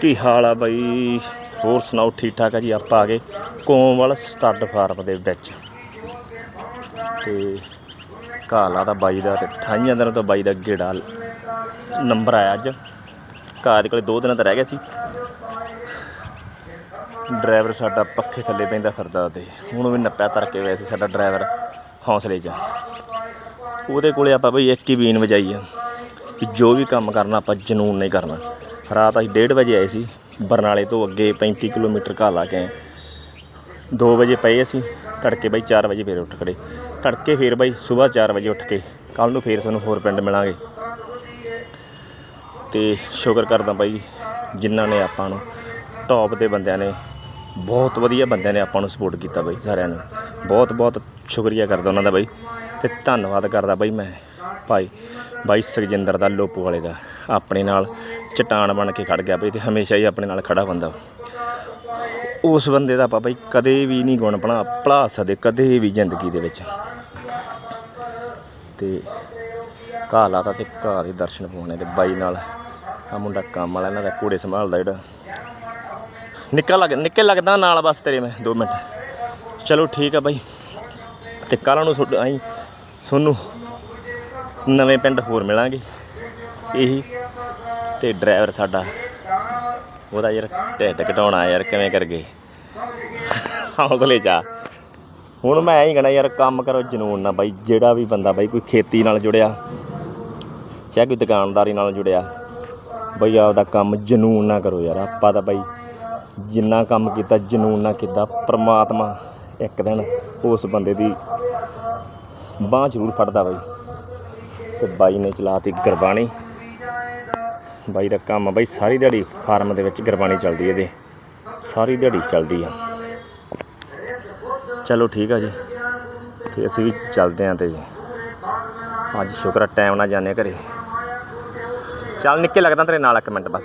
ਕੀ ਹਾਲ ਆ ਬਾਈ? ਹੋਰ ਸੁਣਾਓ ਠੀਕ ਠਾਕ ਆ ਜੀ? ਆਪਾਂ ਆ ਗਏ ਕੋਮਵਾਲ ਸਟੱਡ ਫਾਰਮ ਦੇ ਵਿੱਚ। ਤੇ ਕਾਲਾ ਦਾ ਬਾਈ ਦਾ ਤੇ 28 ਦਿਨਾਂ ਤੋਂ ਬਾਈ ਦਾ ਗੇੜਾ ਨੰਬਰ ਆਇਆ ਅੱਜ। ਘਾਹ ਦੇ ਕੋਲੇ ਦੋ ਦਿਨਾਂ ਦਾ ਰਹਿ ਗਿਆ ਸੀ। ਡਰਾਈਵਰ ਸਾਡਾ ਪੱਖੇ ਥੱਲੇ ਪੈਂਦਾ ਫਿਰਦਾ ਤੇ ਹੁਣ ਵੀ ਨੱਪਿਆ ਤਰਕੇ ਵੈਸੇ ਸਾਡਾ ਡਰਾਈਵਰ ਹੌਸਲੇ 'ਚ ਉਹਦੇ ਕੋਲੇ ਆਪਾਂ ਬਈ ਇੱਕ ਹੀ ਬੀਨ ਵਜਾਈ ਆ ਕਿ ਜੋ ਵੀ ਕੰਮ ਕਰਨਾ ਆਪਾਂ ਜਨੂਨ ਨਹੀਂ ਕਰਨਾ। ਰਾਤ ਅਸੀਂ 1:30 ਵਜੇ ਆਏ ਸੀ, ਬਰਨਾਲੇ ਤੋਂ ਅੱਗੇ 35 ਕਿਲੋਮੀਟਰ ਘਾਲਾ ਕੇ ਆਏ। 2 ਵਜੇ ਪਏ ਅਸੀਂ, ਤੜਕੇ ਬਾਈ 4 ਵਜੇ ਫੇਰ ਉੱਠ ਖੜੇ। ਤੜਕੇ ਫੇਰ ਬਾਈ ਸਵੇਰ 4 ਵਜੇ ਉੱਠ ਕੇ ਕੱਲ ਨੂੰ ਫੇਰ ਤੁਹਾਨੂੰ ਹੋਰ ਪਿੰਡ ਮਿਲਾਂਗੇ। ਤੇ ਸ਼ੁਕਰ ਕਰਦਾ ਬਾਈ ਜਿਨ੍ਹਾਂ ਨੇ ਆਪਾਂ ਨੂੰ ਟੌਪ ਦੇ ਬੰਦਿਆਂ ਨੇ, ਬਹੁਤ ਵਧੀਆ ਬੰਦਿਆਂ ਨੇ ਆਪਾਂ ਨੂੰ ਸਪੋਰਟ ਕੀਤਾ ਬਾਈ ਸਾਰਿਆਂ ਨੇ। ਬਹੁਤ ਬਹੁਤ ਸ਼ੁਕਰੀਆ ਕਰਦਾ ਉਹਨਾਂ ਦਾ ਬਾਈ। ਤੇ ਧੰਨਵਾਦ ਕਰਦਾ ਬਾਈ ਮੈਂ, ਭਾਈ, ਬਾਈ ਸੁਖਜਿੰਦਰ ਦਾ, ਲੋਪੋ ਵਾਲੇ ਦਾ, ਆਪਣੇ ਨਾਲ। ਚਟਾਨ ਬਣ ਕੇ ਖੜ ਗਿਆ ਬਈ ਤੇ ਹਮੇਸ਼ਾ ਹੀ ਆਪਣੇ ਨਾਲ ਖੜਾ ਬੰਦਾ। ਉਸ ਬੰਦੇ ਦਾ ਆਪਾਂ ਬਈ ਕਦੇ ਵੀ ਨਹੀਂ ਗੁਣ ਬਣਾ ਭਲਾ ਸਕਦੇ, ਕਦੇ ਵੀ ਜ਼ਿੰਦਗੀ ਦੇ ਵਿੱਚ। ਤੇ ਘਾਹ ਲਾਤਾ ਤੇ ਘਾਹ ਦੇ ਦਰਸ਼ਨ ਪਾਉਣੇ ਤੇ ਬਾਈ ਨਾਲ, ਆ ਮੁੰਡਾ ਕੰਮ ਵਾਲਾ, ਇਹਨਾਂ ਦਾ ਘੋੜੇ ਸੰਭਾਲਦਾ ਜਿਹੜਾ। ਨਿੱਕਾ ਲੱਗ, ਨਿੱਕੇ ਲੱਗਦਾ ਨਾਲ ਬਸ ਤੇਰੇ ਮੈਂ 2 ਮਿੰਟ। ਚਲੋ ਠੀਕ ਆ ਬਾਈ। ਤੇ ਕੱਲ੍ਹ ਨੂੰ ਤੁਹਾਡਾ ਅਸੀਂ ਤੁਹਾਨੂੰ ਨਵੇਂ ਪਿੰਡ ਹੋਰ ਮਿਲਾਂਗੇ। ਇਹੀ। ਤੇ ਡਰਾਈਵਰ ਸਾਡਾ। ਉਹਦਾ ਯਾਰ ਢਿੱਡ ਘਟਾਉਣਾ ਯਾਰ, ਕਿਵੇਂ ਕਰ ਗਏ ਹੌਸਲੇ ਜਾ ਹੁਣ ਮੈਂ ਐਂ ਕਹਣਾ ਯਾਰ, ਕੰਮ ਕਰੋ ਜਨੂਨ ਨਾਲ ਬਾਈ, ਜਿਹੜਾ ਵੀ ਬੰਦਾ ਬਾਈ ਕੋਈ ਖੇਤੀ ਨਾਲ ਜੁੜਿਆ, ਚਾਹੇ ਕੋਈ ਦੁਕਾਨਦਾਰੀ ਨਾਲ ਜੁੜਿਆ, ਬਈ ਆਪਦਾ ਕੰਮ ਜਨੂਨ ਨਾਲ ਕਰੋ ਯਾਰ। ਆਪਾਂ ਤਾਂ ਬਾਈ ਜਿੰਨਾ ਕੰਮ ਕੀਤਾ, ਜਨੂਨ ਨਾਲ ਕੀਤਾ, ਪ੍ਰਮਾਤਮਾ ਇੱਕ ਦਿਨ ਉਸ ਬੰਦੇ ਦੀ ਬਾਹ ਜ਼ਰੂਰ ਫੜਦਾ ਬਾਈ। ਤੇ ਬਾਈ ਨੇ ਚਲਾਤੀ ਗੁਰਬਾਣੀ। ਬਾਈ ਦਾ ਕੰਮ ਆ ਬਾਈ, ਸਾਰੀ ਦਿਹਾੜੀ ਫਾਰਮ ਦੇ ਵਿੱਚ ਗੁਰਬਾਣੀ ਚੱਲਦੀ ਇਹਦੇ। ਸਾਰੀ ਦਿਹਾੜੀ ਚੱਲਦੀ ਆ। ਚਲੋ ਠੀਕ ਆ ਜੀ। ਤੇ ਅਸੀਂ ਵੀ ਚੱਲਦੇ ਆਂ ਤੇ ਅੱਜ ਸ਼ੁਕਰ ਆ, ਟਾਈਮ ਨਾਲ ਜਾਣੇ ਘਰੇ। ਚੱਲ, ਨਿੱਕੇ ਲੱਗਦਾ ਤੇਰੇ ਨਾਲ ਇੱਕ ਮਿੰਟ ਬਸ।